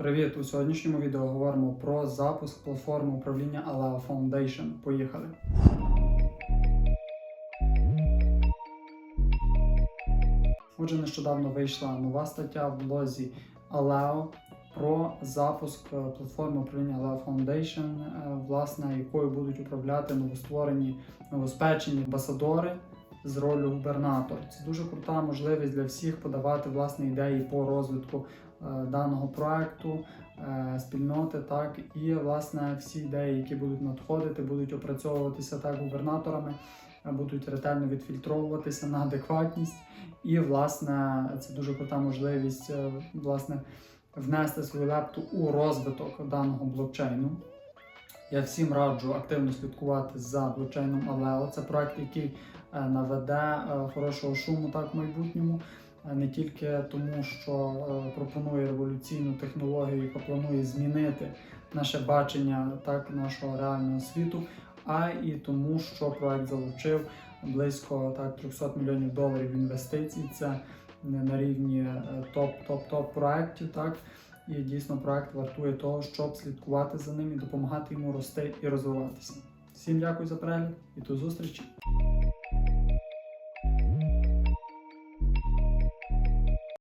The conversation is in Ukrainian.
Привіт! У сьогоднішньому відео говоримо про запуск платформи управління Allow Foundation. Поїхали! Отже, нещодавно вийшла нова стаття в блозі Allow про запуск е, платформи управління Allow Foundation, е, власне, якою будуть управляти новостворені новоспечені амбасадори з ролью губернатора. Це дуже крута можливість для всіх подавати власне ідеї по розвитку даного проекту, е, спільноти, так і власне всі ідеї, які будуть надходити, будуть опрацьовуватися так губернаторами, е, будуть ретельно відфільтровуватися на адекватність. І власне це дуже крута можливість е, власне внести свою лепту у розвиток даного блокчейну. Я всім раджу активно слідкувати за блокчейном Aleo. Це проект, який е, наведе е, хорошого шуму так в майбутньому. Е, Не тільки тому, що е, пропонує революційну технологію, яка планує змінити наше бачення так нашого реального світу, а і тому, що проект залучив близько так 300 мільйонів доларів інвестицій. Це на рівні топ-топ-топ проєктів, так і дійсно проект вартує того, щоб слідкувати за ним і допомагати йому рости і розвиватися. Всім дякую за перегляд і до зустрічі!